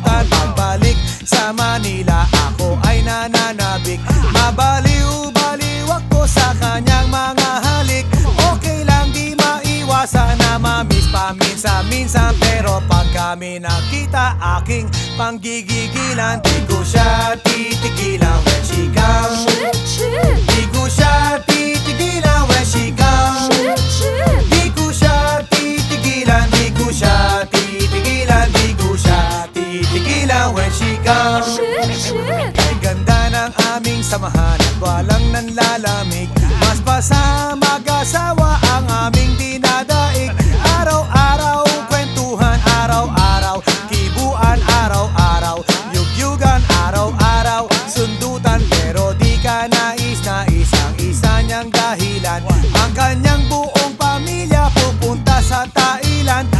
nakalimutan Pagbalik sa Manila ako ay nananabik. Mabaliw-baliw ako sa kanyang mga halik. Okay lang di maiwasan na mamiss paminsan-minsan Pero pag kami nakita aking panggigigilan Di welcome Shit, Ganda ng aming samahan At walang nanlalamig. Mas basa mag-asawa Ang aming dinadaig. Araw-araw kwentuhan Araw-araw kibuan Araw-araw yugyugan Araw-araw. Sundutan Pero di ka nais-nais Ang isa niyang dahilan. Ang kanyang buong pamilya Pupunta sa Thailand.